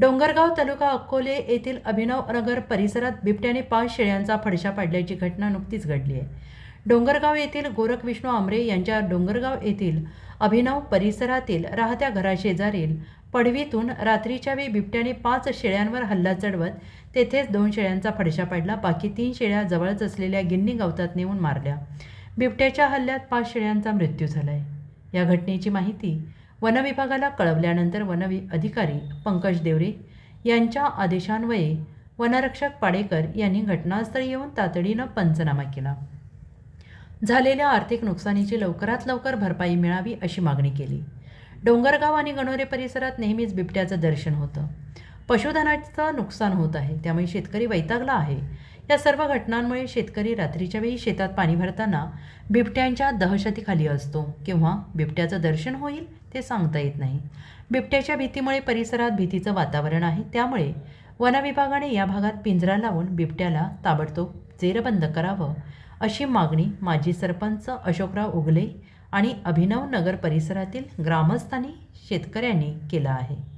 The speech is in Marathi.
डोंगरगाव तालुका अकोले येथील अभिनव नगर परिसरात बिबट्याने पाच शेळ्यांचा फडशा पाडल्याची घटना नुकतीच घडली आहे. डोंगरगाव येथील गोरख विष्णू आमरे यांच्या डोंगरगाव येथील अभिनव परिसरातील राहत्या घराशेजारील पडवीतून रात्रीच्या वेळी बिबट्याने पाच शेळ्यांवर हल्ला चढवत तेथेच दोन शेळ्यांचा फडशा पाडला. बाकी तीन शेळ्या जवळच असलेल्या गिन्नी गवतात नेऊन मारल्या. बिबट्याच्या हल्ल्यात पाच शेळ्यांचा मृत्यू झाला आहे या घटनेची माहिती वनविभागाला कळवल्यानंतर वनवि अधिकारी पंकज देवरे यांच्या आदेशान्वये वनरक्षक पाडेकर यांनी घटनास्थळी येऊन तातडीनं पंचनामा केला. झालेल्या आर्थिक नुकसानीची लवकरात लवकर भरपाई मिळावी अशी मागणी केली. डोंगरगाव आणि गणोरे परिसरात नेहमीच बिबट्याचं दर्शन होतं. पशुधनाचं नुकसान होत आहे त्यामुळे शेतकरी वैतागला आहे. या सर्व घटनांमुळे शेतकरी रात्रीच्या वेळी शेतात पाणी भरताना बिबट्यांच्या दहशतीखाली असतो किंवा बिबट्याचं दर्शन होईल ते सांगता येत नाही. बिबट्याच्या भीतीमुळे परिसरात भीतीचं वातावरण आहे त्यामुळे वनविभागाने या भागात पिंजरा लावून बिबट्याला ताबडतोब जेरबंद करावं अशी मागणी माजी सरपंच अशोकराव उगले आणि अभिनव नगर परिसरातील ग्रामस्थांनी शेतकऱ्यांनी केला आहे.